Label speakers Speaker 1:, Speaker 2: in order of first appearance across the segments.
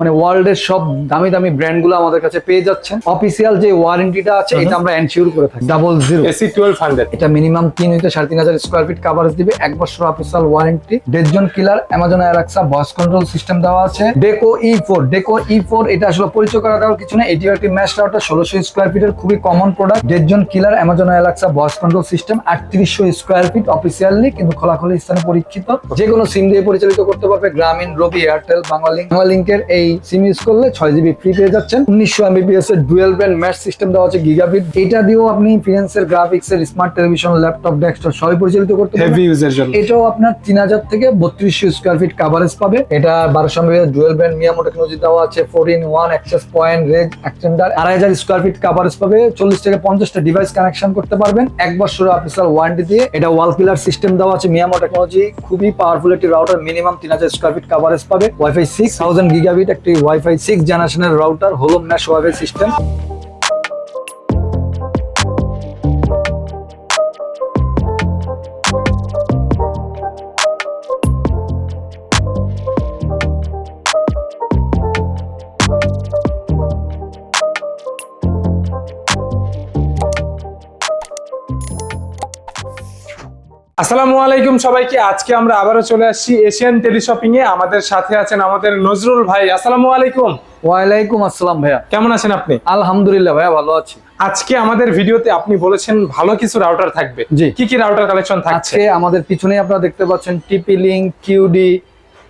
Speaker 1: মানে ওয়ার্ল্ডের সব দামি দামি ব্র্যান্ডগুলো আমাদের কাছে পেয়ে যাচ্ছেন। অফিসিয়াল যে ওয়ারেন্টিটা আছে এটা আমরা এনশিওর করে থাকি। Double zero
Speaker 2: AC twelve hundred
Speaker 1: এটা মিনিমাম তিন হইতে সাড়ে তিন হাজার স্কোয়ার ফিট কাভারেজ দিবে। এক বছর official warranty dead zone killer Amazon Alexa voice control system দেওয়া আছে। ডেকো ই ফোর ডেকো ই ফোর এটা আসলে পরিচয় করা দেওয়ার কিছু না এটিও একটি ম্যাশ রাউটার ষোলোশো স্কোয়ার ফিটের খুবই common product dead zone killer Amazon Alexa voice control system আটত্রিশশো স্কোয়ার ফিট অফিসিয়ালি কিন্তু খোলাখুলি স্থানে পরীক্ষিত। যে কোনো সিম দিয়ে পরিচালিত করতে পারবে। গ্রামীণ রবি এয়ারটেল বাংলালিঙ্ক বাংলালিঙ্কের এই সিম ইউজ করলে ছয় জিবি ফ্রি পেয়ে যাচ্ছেন। উনিশশো এমবিপিএস এর ডুয়েল ব্যান্ড ম্যাশ সিস্টেম দেওয়া আছে গিগাবিট এটা দিয়েও আপনি ফিনান্সের গ্রাফিক্স এর স্মার্ট টেলিভিশন ল্যাপটপ ডেস্কটপ সবই পরিচালিত করতে
Speaker 2: হেভি ইউজের জন্য।
Speaker 1: এটাও আপনার তিন হাজার থেকে বত্রিশশো স্কোয়ার ফিট কাভারেজ পাবে। এটা বারোশো MBS dual band MIMO technology দেওয়া আছে। Four in one access point range extender আড়াই হাজার স্কোয়ার ফিট কাভারেজ পাবে। চল্লিশ থেকে পঞ্চাশটা ডিভাইস কানেকশন করতে পারবেন। এক বছরের অফিসিয়াল ওয়ারেন্টি দিয়ে এটা ওয়াল পিলার সিস্টেম দেওয়া আছে মিয়ামো টেকনোলজি খুবই পাওয়ারফুল একটি রাউটার মিনিমাম তিন হাজার স্কোয়ার ফিট কাভারেজ পাবে। ওয়াইফাই সিক্স থাউজেন্ড গিগাবিট একটি ওয়াইফাই সিক্স জেনারেশনের রাউটার হোলো ম্যাশ ওয়াইফাই সিস্টেম
Speaker 2: আসসালামু আলাইকুম সবাইকে। আজকে আমরা আবারও চলে আসছি এশিয়ান টেলিশপিং এ আমাদের সাথে আছেন আমাদের নজরুল ভাই। আসসালামু আলাইকুম।
Speaker 1: ওয়ালাইকুম আসসালাম ভাইয়া।
Speaker 2: কেমন আছেন আপনি?
Speaker 1: আলহামদুলিল্লাহ ভাইয়া ভালো আছি।
Speaker 2: আজকে আমাদের ভিডিওতে আপনি বলেছেন ভালো কিছু রাউটার থাকবে।
Speaker 1: জি।
Speaker 2: কি কি রাউটার কালেকশন থাকছে?
Speaker 1: আজকে আমাদের পিছনে আপনারা দেখতে পাচ্ছেন টিপি লিঙ্ক কিউডি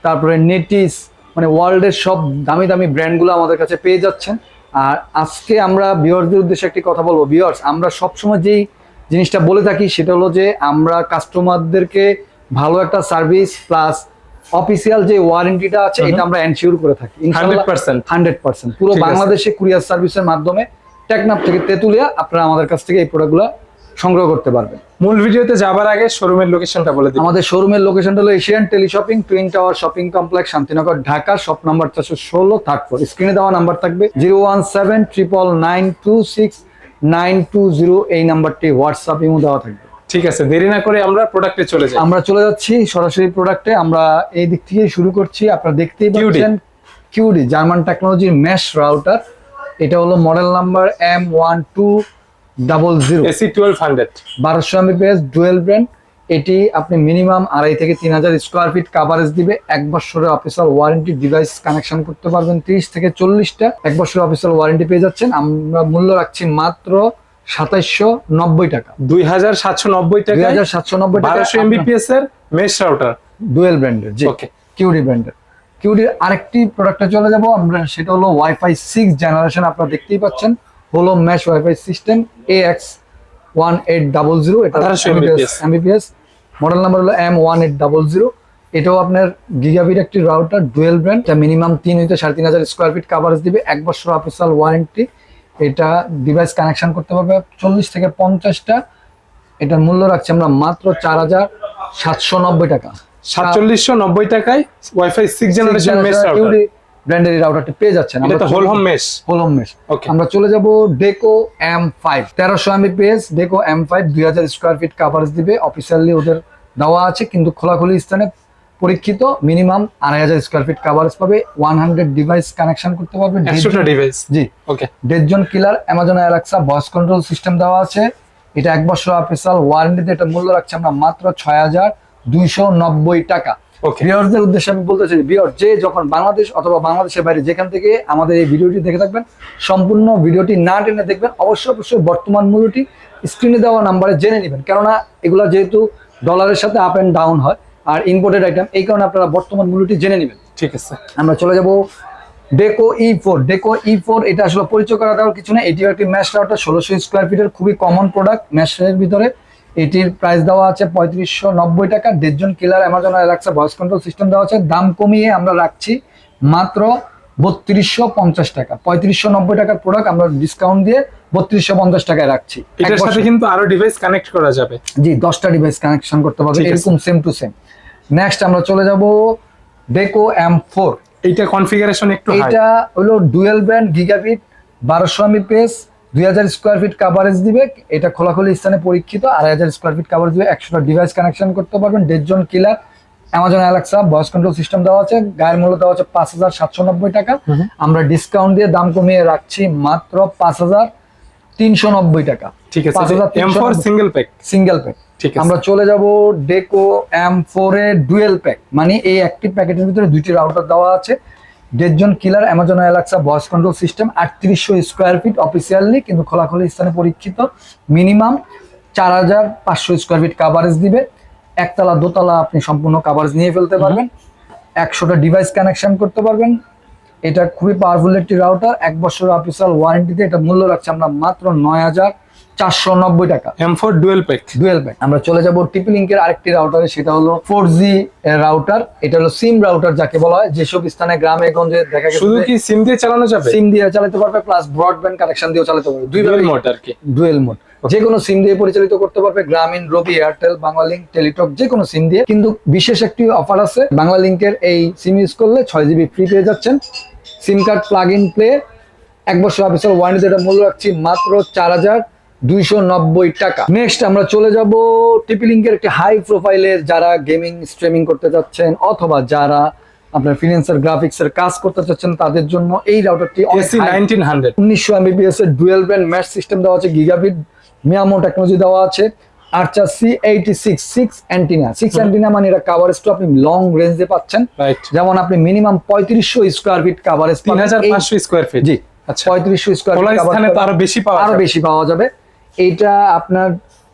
Speaker 1: তারপরে নেটিস মানে ওয়ার্ল্ডের সব দামি দামি ব্র্যান্ডগুলো আমাদের কাছে পেয়ে যাচ্ছেন। আর আজকে আমরা বিয়ার্সদের উদ্দেশ্যে একটি কথা বলব। বিয়ার্স আমরা সবসময় যেই জিনিসটা বলে থাকি সেটা হলো যে আমরা কাস্টমারদেরকে ভালো একটা সার্ভিস প্লাস অফিসিয়াল যে ওয়ারেন্টিটা আছে এটা আমরা এনশিওর করে থাকি।
Speaker 2: 100%
Speaker 1: হান্ড্রেড পার্সেন্ট পুরো বাংলাদেশে কুরিয়ার সার্ভিসের মাধ্যমে টেকনাপ থেকে তেতুলিয়া আপনারা আমাদের কাছ থেকে এই প্রোডাক্টগুলো সংগ্রহ করতে পারবেন।
Speaker 2: মূল ভিডিওতে যাবার আগে শোরুমের লোকেশনটা বলে দিন
Speaker 1: আমাদের শোরুমের লোকেশনটা হলো Asian teleshopping twin tower shopping complex Shantinagar Dhaka shop number চারশো ষোলো থার্ড ফ্লোর। স্ক্রিনে দেওয়া নাম্বার থাকবে zero one seven triple nine two six nine two zero এই নাম্বারটি হোয়াটসঅ্যাপ ইমো দেওয়া থাকবে।
Speaker 2: ঠিক আছে দেরি না করে আমরা প্রোডাক্টে চলে যাই।
Speaker 1: আমরা চলে যাচ্ছি সরাসরি প্রোডাক্টে আমরা এই দিক থেকেই শুরু করছি আপনারা দেখতেই পাচ্ছেন কিউডি জার্মান টেকনোলজির ম্যাশ রাউটার এটা হলো model number M one two double zero
Speaker 2: AC twelve hundred
Speaker 1: বারোশো এমবিপিএস ডুয়েল ব্র্যান্ড এটি আপনি মিনিমাম আড়াই থেকে তিন হাজার স্কোয়ার ফিট কাভারেজ দিবে। এক বছরের অফিসিয়াল ওয়ারেন্টি ডিভাইস কানেকশন করতে পারবেন তিরিশ থেকে চল্লিশটা। এক বছরের অফিসিয়াল ওয়ারেন্টি পেয়ে যাচ্ছেন। আমরা মূল্য রাখছি মাত্র সাতাইশশো নব্বই টাকা।
Speaker 2: দুই হাজার সাতশো নব্বই
Speaker 1: দুই
Speaker 2: টাকা
Speaker 1: হাজার সাতশো নব্বই টাকা
Speaker 2: এমবিপিএস এর মেশ রাউটার
Speaker 1: ডুয়েল ব্র্যান্ডের জি।
Speaker 2: Okay.
Speaker 1: কিউডি ব্র্যান্ডের কিউডির আরেকটি প্রোডাক্টে চলে যাব আমরা সেটা হলো ওয়াইফাই সিক্স জেনারেশন আপনারা দেখতেই পাচ্ছেন। হলো mesh wifi system A X one eight double zero এটা এমবিপিএস মডেল নাম্বার হলো M one eight double zero এটাও আপনার গিগাবিট একটি রাউটার ডুয়েল ব্র্যান্ড যা মিনিমাম তিন হইতে সাড়ে তিন হাজার স্কোয়ার ফিট কাভারেজ দিবে। এক বছর অফিসিয়াল ওয়ারেন্টি এটা ডিভাইস কানেকশন করতে পারবে চল্লিশ থেকে পঞ্চাশটা। এটার মূল্য রাখছি আমরা মাত্র চার হাজার সাতশো নব্বই টাকা।
Speaker 2: সাতচল্লিশশো নব্বই টাকায় ওয়াইফাই সিক্স জেনারেশন রাউটার
Speaker 1: ব্র্যান্ডের রাউটারটি পেয়ে যাচ্ছেন।
Speaker 2: এটা whole home mesh
Speaker 1: whole home mesh
Speaker 2: Okay.
Speaker 1: আমরা চলে যাব ডেকো এম ফাইভ তেরোশো এমবিপিএস ডেকো এম ফাইভ দুই হাজার স্কোয়ার ফিট কাভারেজ দিবে। অফিসিয়ালি ওদের দেওয়া আছে কিন্তু খোলাখুলি স্থানে পরীক্ষিত মিনিমাম আড়াই হাজার স্কোয়ার ফিট কাভারেজ পাবে ওয়ান হান্ড্রেড ডিভাইস কানেকশন করতে পারবে
Speaker 2: ডিভাইস
Speaker 1: জি।
Speaker 2: Okay
Speaker 1: dead zone killer Amazon Alexa voice control system দেওয়া আছে। এটা এক বছর অফিসিয়াল ওয়ারেন্টিতে এটা মূল্য রাখছে আমরা মাত্র ছয় হাজার দুইশো নব্বই টাকা।
Speaker 2: ওকে
Speaker 1: ভিউয়ারদের উদ্দেশ্যে আমি বলতে চাই ভিউয়ার যে যখন বাংলাদেশ অথবা বাংলাদেশের বাইরে যেখান থেকে আমাদের এই ভিডিওটি দেখে থাকবেন সম্পূর্ণ ভিডিওটি না টেনে দেখবেন অবশ্যই অবশ্যই বর্তমান মূল্যটি স্ক্রিনে দেওয়া নাম্বারে জেনে নেবেন। কেননা এগুলা যেহেতু ডলারের সাথে আপ অ্যান্ড ডাউন হয় আর ইম্পোর্টেড আইটেম এই কারণে আপনারা বর্তমান মূল্যটি জেনে নেবেন।
Speaker 2: ঠিক আছে।
Speaker 1: আমরা চলে যাব ডেকো ই ফোর ডেকো ই ফোর এটা আসলে পরিচয় করা দেওয়ার কিছু না এটিও একটি ম্যাশ রাউটার ষোলোশো স্কোয়ার ফিটের খুবই কমন প্রোডাক্ট ম্যাশের ভিতরে। এটির প্রাইস দেওয়া আছে পঁয়ত্রিশশো নব্বই টাকা। Dead zone killer Amazon Alexa voice control system দেওয়া আছে। দাম কমিয়ে আমরা রাখছি মাত্র বত্রিশশো পঞ্চাশ টাকা। পঁয়ত্রিশশো নব্বই টাকার প্রোডাক্ট আমরা ডিসকাউন্ট দিয়ে বত্রিশশো পঞ্চাশ টাকায় রাখছি।
Speaker 2: এটার সাথে কিন্তু আরও ডিভাইস কানেক্ট করা যাবে।
Speaker 1: জি দশটা ডিভাইস কানেকশন করতে পারবে এরকম সেম টু সেম নেক্সট আমরা চলে যাব ডেকো এম ফোর
Speaker 2: এইটা কনফিগারেশন একটু
Speaker 1: এটা হলো ডুয়েল ব্র্যান্ড গিগাবিট বারোশো পেস দুই হাজার স্কোয়ার ফিট কাভারেজ দিবে। এটা খোলাখুলি স্থানে পরীক্ষিত আড়াই হাজার স্কোয়ার ফিট কাভারেজ দিবে। একশোটা ডিভাইস কানেকশন করতে পারবেন dead zone killer Amazon Alexa voice control system দেওয়া আছে গায়ের মূল্য দেওয়া আছে পাঁচ হাজার সাতশো নব্বই টাকা। আমরা ডিসকাউন্ট দিয়ে দাম কমিয়ে রাখছি মাত্র পাঁচ হাজার তিনশো নব্বই টাকা।
Speaker 2: ঠিক আছে। সিঙ্গেল প্যাক
Speaker 1: সিঙ্গেল প্যাক আমরা চলে যাব ডেকো এম ফোর এ ডুয়েল প্যাক মানে এই একটি প্যাকেটের ভিতরে দুইটি রাউটার দেওয়া আছে। Dead zone killer Amazon Alexa voice control system আটত্রিশশো স্কোয়ার ফিট অফিসিয়ালি কিন্তু খোলাখুলি স্থানে পরীক্ষিত। মিনিমাম চার হাজার পাঁচশো স্কোয়ার ফিট কাভারেজ দিবে। একতলা দোতলা আপনি সম্পূর্ণ কাভারেজ নিয়ে ফেলতে পারবেন। একশোটা ডিভাইস কানেকশন করতে পারবেন। এটা খুবই পাওয়ারফুল একটি রাউটার এক বছর অফিসিয়াল ওয়ারেন্টিতে এটা মূল্য রাখছে আমরা মাত্র নয় হাজার চারশো নব্বই টাকা।
Speaker 2: M four dual pack
Speaker 1: dual pack আমরা চলে যাব টিপি লিঙ্কের আরেকটি রাউটারে সেটা হলো ফোর জি রাউটার এটা হলো সিম রাউটার যাকে বলা হয় যেসব স্থানে গ্রামে গঞ্জে দেখা
Speaker 2: শুধু কি সিম দিয়ে চালানো যাবে?
Speaker 1: সিম দিয়ে চালাতে পারবে প্লাস ব্রডব্যান্ড কানেকশন দিয়েও চালাতে পারবে। দুই
Speaker 2: ডুয়েল মোড আর কি।
Speaker 1: ডুয়েল মোড যে কোনো সিম দিয়ে পরিচালিত করতে পারবে গ্রামীণ রবি এয়ারটেল বাংলালিংক টেলিটক যে কোনো সিম দিয়ে। কিন্তু বিশেষ একটি অফার আছে বাংলালিংকের এই সিম ইউজ করলে ছয় জিবি ফ্রি পেয়ে যাচ্ছেন। SIM card plug in play এক বছর অফিসিয়াল ওয়ারেন্টি যেটা মূল্য রাখছি মাত্র চার হাজার দুইশো নব্বই টাকা। নেক্সট আমরা চলে যাব টিপি লিঙ্কের একটি হাই প্রোফাইলের যারা গেমিং স্ট্রিমিং করতে যাচ্ছেন অথবা যারা আপনার ফিনান্সিয়াল গ্রাফিক্সের কাজ করতে চাচ্ছেন তাদের জন্য এই রাউটারটি
Speaker 2: এসি নাইনটিন হান্ড্রেড
Speaker 1: উনিশশো এমবিপিএস এর ডুয়েল ব্যান্ড ম্যাশ সিস্টেম দেওয়া আছে গিগাবিট মিয়ামো টেকনোলজি দেওয়া আছে Archer C eighty six six antenna six antenna মানে এটা কাভারেজ তো আপনি লং রেঞ্জে পাচ্ছেন।
Speaker 2: রাইট
Speaker 1: যেমন আপনি মিনিমাম পঁয়ত্রিশশো স্কোয়ার ফিট কাভারেজ
Speaker 2: তিন হাজার পাঁচশো স্কোয়ার ফিট
Speaker 1: জি
Speaker 2: আচ্ছা।
Speaker 1: পঁয়ত্রিশশো স্কোয়ার ফিট
Speaker 2: আরও
Speaker 1: বেশি পাওয়া যাবে। এইটা আপনার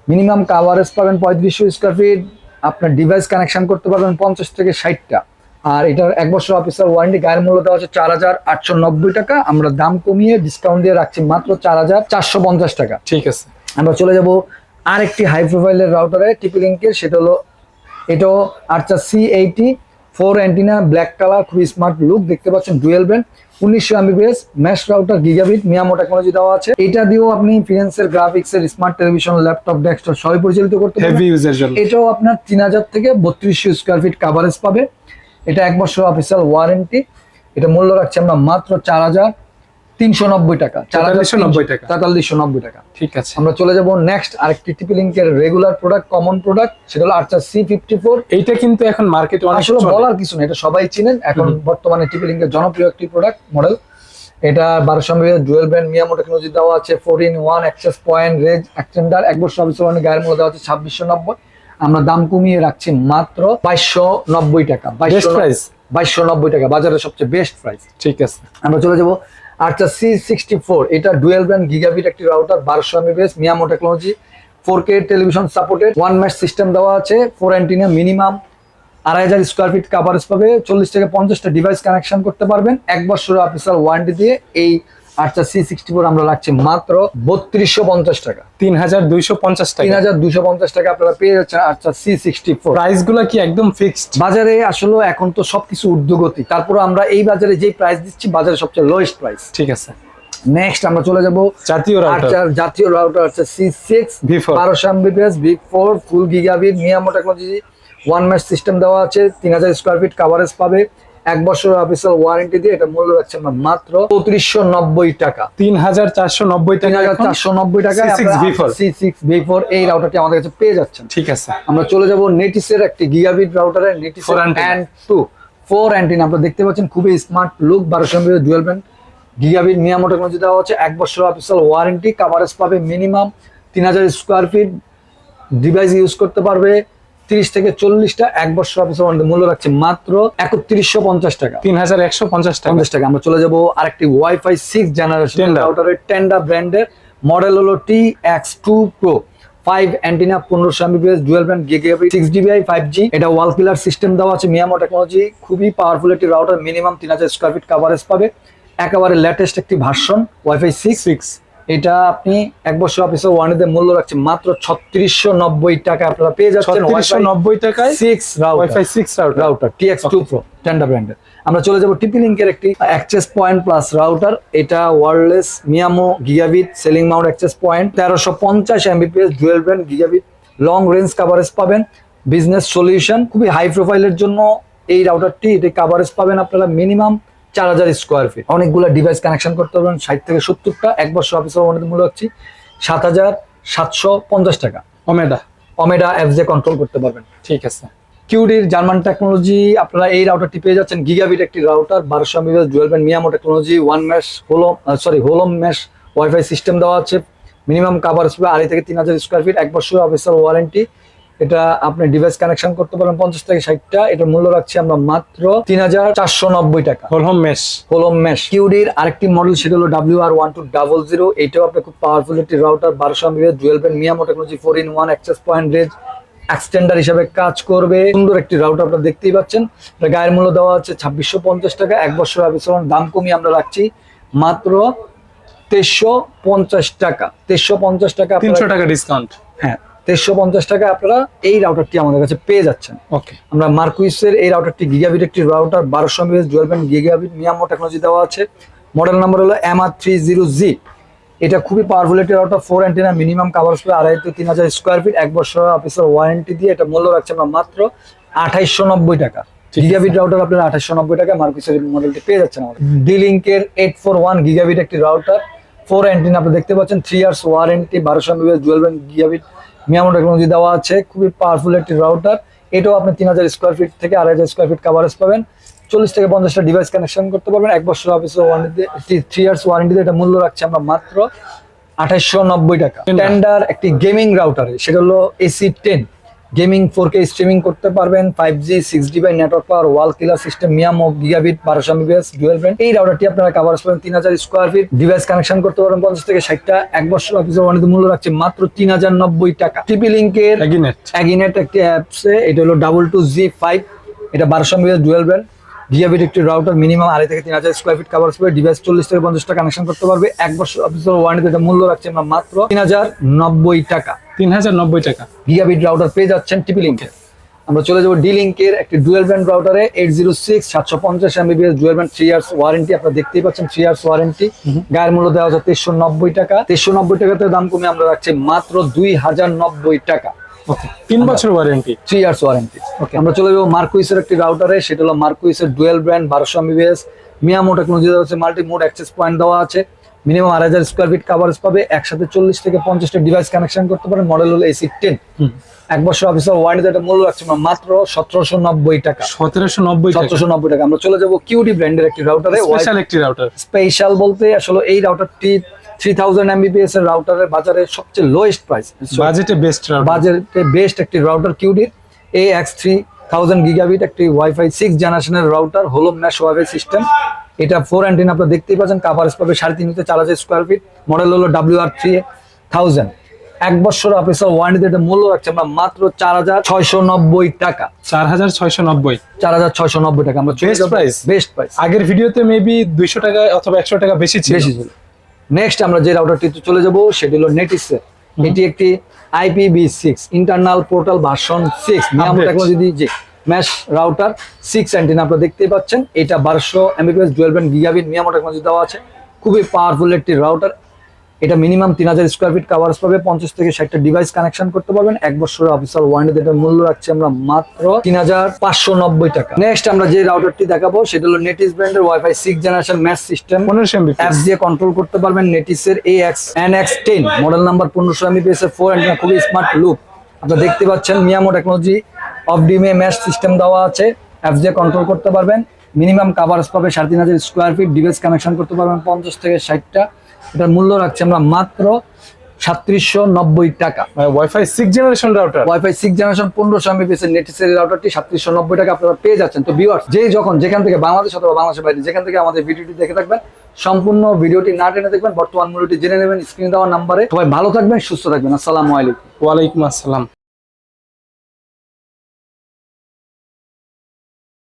Speaker 1: মিনিমাম কাভারেজ পাবেন পঁয়ত্রিশশো স্কোয়ার ফিট আপনার ডিভাইস কানেকশন করতে পারবেন পঞ্চাশ থেকে ষাটটা। আর এটার এক বছর অফিসার ওয়ারেন্টি গায়ের মূল্য দেওয়া হচ্ছে চার হাজার আটশো নব্বই টাকা। আমরা দাম কমিয়ে ডিসকাউন্ট দিয়ে রাখছি মাত্র চার হাজার চারশো পঞ্চাশ টাকা।
Speaker 2: ঠিক আছে।
Speaker 1: আমরা চলে যাব আরেকটি হাই প্রোফাইলের রাউটারে টিপি লিঙ্কের সেটা হলো এটাও আচ্ছা C eighty four antenna black colour খুবই স্মার্ট লুক দেখতে পাচ্ছেন ডুয়েল ব্যান্ড উনিশশো Mbps mesh router gigabit MIMO technology দেওয়া আছে। এটা দিয়েও আপনি ফিনান্সের গ্রাফিক্স এর স্মার্ট টেলিভিশন ল্যাপটপ ডেস্কটপ সবই পরিচালিত করতে পারবেন। এটাও আপনার তিন হাজার থেকে বত্রিশশো স্কোয়ার ফিট কাভারেজ পাবে। এটা এক বছর অফিসিয়াল ওয়ারেন্টি এটা মূল্য রাখছি আমরা মাত্র চার হাজার। তিনশো নব্বই টাকা চার হাজার
Speaker 2: 4390 টাকা।
Speaker 1: তেতাল্লিশশো নব্বই টাকা।
Speaker 2: ঠিক আছে।
Speaker 1: আমরা চলে যাব নেক্সট আরেকটি টিপি লিঙ্কের রেগুলার প্রোডাক্ট কমন প্রোডাক্ট সেটা হলো আর্চার সি ফিফটি ফোর
Speaker 2: এইটা কিন্তু এখন মার্কেটে
Speaker 1: আসলে বলার কিছু না এটা সবাই চিনেন। এখন বর্তমানে টিপি লিঙ্কের জনপ্রিয় একটি প্রোডাক্ট মডেল এটা বারোশো MB dual brand MIMO technology দেওয়া আছে four in one access point range extender এক বছর গায়ের মূল্য দেওয়া আছে ছাব্বিশশো নব্বই। আমরা দাম কমিয়ে রাখছি মাত্র বাইশশো নব্বই টাকা বাইশশো? বাইশশো নব্বই টাকা বাজারের সবচেয়ে বেস্ট প্রাইস
Speaker 2: ঠিক আছে।
Speaker 1: আমরা চলে যাব আচ্ছা সি সিক্সটি ফোর এটা ডুয়েল ব্র্যান্ড গিগাবিট একটি রাউটার বারোশো base MIMO technology four K television supported one mesh system দেওয়া আছে ফোর অ্যান্টিনা মিনিমাম আড়াই হাজার স্কোয়ার ফিট কাভারেজ পাবে, চল্লিশ থেকে পঞ্চাশটা ডিভাইস কানেকশন করতে পারবেন। এক বছরের অফিসার ওয়ারেন্টি দিয়ে এই আচ্ছা সি সিক্সটি ফোর আমরা রাখছি মাত্র বত্রিশশো পঞ্চাশ টাকা।
Speaker 2: তিন হাজার দুইশো পঞ্চাশ
Speaker 1: তিন হাজার দুশো পঞ্চাশ টাকা আপনারা পেয়ে যাচ্ছেন আচ্ছা সি সিক্সটি ফোর
Speaker 2: প্রাইসগুলা কি একদম ফিক্সড
Speaker 1: বাজারে আসলে এখন তো সবকিছু ঊর্ধ্বগতি। তারপর আমরা এই বাজারে যেই প্রাইস দিচ্ছি বাজারে সবচেয়ে লোয়েস্ট প্রাইস
Speaker 2: ঠিক আছে।
Speaker 1: নেক্সট আমরা চলে যাব
Speaker 2: জাতীয় রাউটার
Speaker 1: জাতীয় রাউটার আছে সি সিক্স
Speaker 2: V4
Speaker 1: বারোশো Mbps V four full gigabit MIMO technology one mesh system দেওয়া আছে তিন হাজার স্কোয়ার ফিট কাভারেজ পাবে। এক বছর অফিসিয়াল ওয়ারেন্টি দিয়ে এটা মূল্য রাখছে আমরা মাত্র চৌত্রিশশো নব্বই টাকা।
Speaker 2: তিন হাজার চারশো নব্বই
Speaker 1: তিন
Speaker 2: টাকা
Speaker 1: হাজার চারশো নব্বই টাকায়
Speaker 2: C6 V4
Speaker 1: C six V four এই রাউটারটি আমাদের কাছে পেয়ে যাচ্ছেন।
Speaker 2: ঠিক আছে।
Speaker 1: আমরা চলে যাব নেটিসের একটি gigabit রাউটারে Netis. And two four antenna আপনারা দেখতে পাচ্ছেন খুবই স্মার্ট লুক বারোশো MB dual band gigabit MIMO technology দেওয়া হচ্ছে এক বছর অফিসিয়াল ওয়ারেন্টি কাভারেজ পাবে মিনিমাম তিন হাজার স্কোয়ার ফিট ডিভাইস ইউজ করতে পারবে। তিরিশ থেকে চল্লিশটা এক বছর ওয়ারেন্টি মূল্য রাখছে মাত্র একত্রিশশো পঞ্চাশ টাকা।
Speaker 2: তিন হাজার একশো পঞ্চাশ টাকা।
Speaker 1: পঞ্চাশ টাকা। আমরা চলে যাব আরেকটি ওয়াইফাই সিক্স জেনারেশন টেন্ডা ব্র্যান্ডের মডেল হলো T X two pro five antenna পনেরোশো Mbps dual band gigabit six dBi five G এটা ওয়াল কিলার সিস্টেম দেওয়া আছে মিয়ামো টেকনোলজি খুবই পাওয়ারফুল একটি রাউটার মিনিমাম তিন হাজার স্কোয়ার ফিট কাভারেজ পাবে। একেবারে লেটেস্ট একটি ভার্সন ওয়াইফাই সিক্স
Speaker 2: সিক্স
Speaker 1: এটা আপনি এক বছর অফিসে ওয়ানিতে মূল্য রাখছে মাত্র ছত্রিশশো নব্বই টাকা। আপনারা পেয়ে যাচ্ছেন
Speaker 2: ছত্রিশশো নব্বই টাকায়
Speaker 1: six
Speaker 2: wifi six router
Speaker 1: TX two pro Tenda ব্র্যান্ডের আমরা চলে যাব টিপি লিঙ্কের একটি অ্যাক্সেস পয়েন্ট প্লাস রাউটার এটা wireless MIMO gigabit ceiling mount access point তেরোশো পঞ্চাশ Mbps dual brand gigabit long range coverage পাবেন। বিজনেস সলিউশন খুবই হাই প্রোফাইলের জন্য এই রাউটারটি এটি কাভারেজ পাবেন আপনারা মিনিমাম চার হাজার স্কোয়ার ফিট অনেকগুলো ডিভাইস কানেকশন করতে পারবেন। ষাট থেকে সত্তরটা এক বছর অফিসের অনেক মূল্য হচ্ছে সাত হাজার সাতশো পঞ্চাশ টাকা।
Speaker 2: অমেডা
Speaker 1: অমেডা অ্যাপসে কন্ট্রোল করতে পারবেন।
Speaker 2: ঠিক আছে।
Speaker 1: কিউডির জার্মান টেকনোলজি আপনারা এই রাউটারটি পেয়ে যাচ্ছেন। গিগাবিট একটি রাউটার বারোশো MBS band MIMO technology one mesh whole sorry whole home mesh wifi system দেওয়া আছে। মিনিমাম কাভার হবে আড়াই থেকে তিন হাজার স্কোয়ার ফিট এক বছর অফিসার ওয়ারেন্টি এটা আপনি ডিভাইস কানেকশন করতে পারেন পঞ্চাশ থেকে ষাটটা। এটার মূল্য রাখছি আমরা মাত্র তিন হাজার চারশো নব্বই টাকা।
Speaker 2: Whole home mesh
Speaker 1: whole home mesh কিউডির আরেকটি মডেল সেটা হলো W R one two double zero এটাও আপনি খুব পাওয়ারফুল একটি রাউটার বারোশো dual band MIMO technology four in one access point range extender হিসাবে কাজ করবে। সুন্দর একটি রাউটার আপনারা দেখতেই পাচ্ছেন। এটা গায়ের মূল্য দেওয়া আছে ছাব্বিশশো পঞ্চাশ টাকা। এক বছর আবিষ্করণ দাম কমিয়ে আমরা রাখছি মাত্র তেইশশো পঞ্চাশ টাকা। তেইশশো পঞ্চাশ টাকা
Speaker 2: তিনশো টাকা ডিসকাউন্ট
Speaker 1: হ্যাঁ তেইশশো পঞ্চাশ টাকা আপনারা এই রাউটারটি আমাদের কাছে পেয়ে যাচ্ছেন।
Speaker 2: ওকে
Speaker 1: আমরা মার্কুইসের এই রাউটারটি গিগাবিট একটি রাউটার বারোশো MBS dual band gigabit MIMO technology দেওয়া আছে। মডেল নাম্বার হলো M R three zero G এটা খুবই পাওয়ারফুল একটি router four antenna minimum cover হবে আড়াই থেকে তিন হাজার স্কোয়ার ফিট এক বছর অফিসের ওয়ারেন্টি দিয়ে এটা মূল্য রাখছে আমরা মাত্র আঠাইশশো নব্বই টাকা। গিগাবিট রাউটার আপনারা আঠাইশশো নব্বই টাকা মার্কুইসের মডেলটি পেয়ে যাচ্ছেন আমাদের। ডিলিঙ্কের এইট ফোর ওয়ান গিগাবিট একটি রাউটার ফোর অ্যান্টিনা আপনি দেখতে পাচ্ছেন থ্রি ইয়ার্স ওয়ারেন্টি বারোশো MBS dual band gigabit MIMO technology দেওয়া আছে খুবই পাওয়ারফুল একটি রাউটার এটাও আপনি তিন হাজার স্কোয়ার ফিট থেকে আড়াই হাজার স্কোয়ার ফিট কাভারেজ পাবেন। চল্লিশ থেকে পঞ্চাশটা ডিভাইস কানেকশন করতে পারবেন। এক বছর অফিসে ওয়ারেন্টি থ্রি ইয়ার্স ওয়ারেন্টিতে এটা মূল্য রাখছে আমরা মাত্র আঠাশশো নব্বই টাকা। স্ট্যান্ডার্ড একটি গেমিং রাউটারে সেটা হলো AC ten gaming four K streaming করতে পারবেন five G six G by network power wall killer system MIMO gigabit বারোশো এমবিএস ডুয়েল ব্র্যান্ড এই রাউটারটি আপনারা কাভারেজ পাবেন তিন হাজার স্কোয়ার ফিট ডিভাইস কানেকশন করতে পারবেন পঞ্চাশ থেকে ষাটটা। এক বছর অফিসের ওয়ারেন্টি মূল্য রাখছে মাত্র তিন হাজার নব্বই টাকা। টিপি লিঙ্কের
Speaker 2: এগিনেট
Speaker 1: অ্যাগিনেট একটি অ্যাপসে এটা হলো ডাবল টু জি ফাইভ এটা বারোশো এমবিএস ডুয়েল ব্র্যান্ড গিয়াবিট একটি রাউটার মিনিমাম আড়াই থেকে তিন হাজার স্কোয়ার ফিট কাভার হবে ডিভাইস চল্লিশ থেকে পঞ্চাশটা কানেকশন করতে পারবে। এক বছর অফিসের ওয়ারেন্টিতে এটা মূল্য রাখছে আমরা মাত্র তিন হাজার নব্বই টাকা।
Speaker 2: তিন হাজার নব্বই টাকা।
Speaker 1: গিগাবিট রাউটার পেয়ে যাচ্ছেন টিপি লিঙ্কের আমরা চলে যাব ডি লিঙ্কের একটি ডুয়েল ব্যান্ড রাউটারে এইট জিরো সিক্স সাতশো পঞ্চাশ Mbps dual band three years warranty আপনারা দেখতেই পাচ্ছেন থ্রি ইয়ার্স ওয়ারেন্টি গায়ের মূল্য দেওয়া হচ্ছে তেইশশো নব্বই টাকা। তেইশশো নব্বই টাকাতে দাম কমে আমরা রাখছি মাত্র দুই হাজার নব্বই টাকা।
Speaker 2: ওকে তিন বছর warranty
Speaker 1: three years warranty
Speaker 2: Okay.
Speaker 1: আমরা চলে যাব মার্কুইসের একটি রাউটারে সেটা হলো মার্কুইসের ডুয়েল ব্র্যান্ড বারোশো এমবিবিএস মিয়ামো টেকনোলজি দেওয়া আছে মাল্টি মোড অ্যাক্সেস পয়েন্ট দেওয়া আছে। মিনিমাম আড়াই হাজার স্কোয়ার ফিট কাভারেজ পাবে একসাথে চল্লিশ থেকে পঞ্চাশটা ডিভাইস কানেকশন করতে পারেন মডেল হলো এসি টেন এক বছর অফিসার ওয়ারেন্টি এটা মূল্য রাখছে মাত্র সতেরোশো নব্বই টাকা।
Speaker 2: সতেরোশো নব্বই
Speaker 1: সতেরোশো নব্বই টাকা। আমরা চলে যাব কিউডি ব্র্যান্ডের একটি রাউটারে
Speaker 2: স্পেশাল একটি রাউটার
Speaker 1: স্পেশাল বলতে আসলে এই রাউটারটি থ্রি থাউজেন্ড এমবিপিএস এর রাউটারের বাজারে সবচেয়ে লোয়েস্ট প্রাইস
Speaker 2: বাজেটে বেস্ট
Speaker 1: বাজেটে বেস্ট একটি router কিউডির A X three thousand gigabit একটি ওয়াইফাই সিক্স জেনারেশনের রাউটার হোলো ম্যাশ ওয়াইফাই সিস্টেম এটা ফোর অ্যান্টিন আপনারা দেখতেই পাচ্ছেন কাভারেজ পাবে সাড়ে তিন থেকে চার হাজার স্কোয়ার ফিট মডেল হলো ডাব্লিউ আর থ্রি থাউজেন্ড এক বছর অফিসার ওয়ারেন্টিতে এটা মূল্য রাখছে আমরা মাত্র চার হাজার ছয়শো নব্বই টাকা।
Speaker 2: চার হাজার ছয়শো নব্বই।
Speaker 1: চার হাজার ছয়শো নব্বই টাকা আমরা
Speaker 2: Best price?
Speaker 1: বেস্ট প্রাইস
Speaker 2: আগের ভিডিওতে মেবি দুইশো টাকা অথবা একশো টাকা বেশি ছিল।
Speaker 1: বেশি ছিল। নেক্সট আমরা যে রাউটারটিতে চলে যাব সেটি হলো নেটিসের এটি একটি IPV six internal portal version six MIMO
Speaker 2: Update.
Speaker 1: Technology দিয়ে যে ম্যাশ রাউটার সিক্স অ্যান্টিনা আপনারা দেখতেই পাচ্ছেন। এটা বারোশো Mbps dual band gigabit MIMO technology দেওয়া আছে। খুবই পাওয়ারফুল একটি রাউটার এটা মিনিমাম তিন হাজার স্কোয়ার ফিট কাভারেজ পাবে। পঞ্চাশ থেকে ষাটটা ডিভাইস কানেকশন করতে পারবেন। এক বছরের অফিসিয়াল ওয়ারেন্টি এটার মূল্য রাখছি আমরা মাত্র তিন হাজার পাঁচশো নব্বই টাকা। নেক্সট আমরা যে রাউটারটি দেখাবো সেটা হলো নেটিস ব্র্যান্ডের wifi six generation mesh system
Speaker 2: পনেরোশো এমবি
Speaker 1: অ্যাপস দিয়ে কন্ট্রোল করতে পারবেন নেটিসের A X N X ten model number পনেরোশো এমবিপিএস এর ফোর অ্যান্ড খুবই স্মার্ট লুক আপনারা দেখতে পাচ্ছেন মিয়ামো টেকনোলজি অফ ডিমে ম্যাশ সিস্টেম দেওয়া আছে। অ্যাপস দিয়ে কন্ট্রোল করতে পারবেন। মিনিমাম কাভারেজ পাবে সাড়ে তিন হাজার স্কোয়ার ফিট ডিভাইস কানেকশন করতে পারবেন পঞ্চাশ থেকে ষাটটা। এটার মূল্য রাখছি আমরা মাত্র সাতত্রিশশো নব্বই টাকা।
Speaker 2: Wifi six generation router
Speaker 1: wifi six generation পনেরোশো এমবিপিএস এর নেটিসের রাউটারটি সাতত্রিশশো নব্বই টাকা আপনারা পেয়ে যাচ্ছেন। তো ভিউয়ার্স যে যখন যেখান থেকে বাংলাদেশ অথবা বাংলাদেশের বাইরে যেখান থেকে আমাদের ভিডিওটি দেখে থাকবেন সম্পূর্ণ ভিডিওটি না টেনে দেখবেন বর্তমান মূল্যটি জেনে নেবেন স্ক্রিনে দেওয়া নাম্বারে সবাই ভালো থাকবেন সুস্থ থাকবেন। আসসালামু আলাইকুম।
Speaker 2: ওয়ালাইকুম আসসালাম।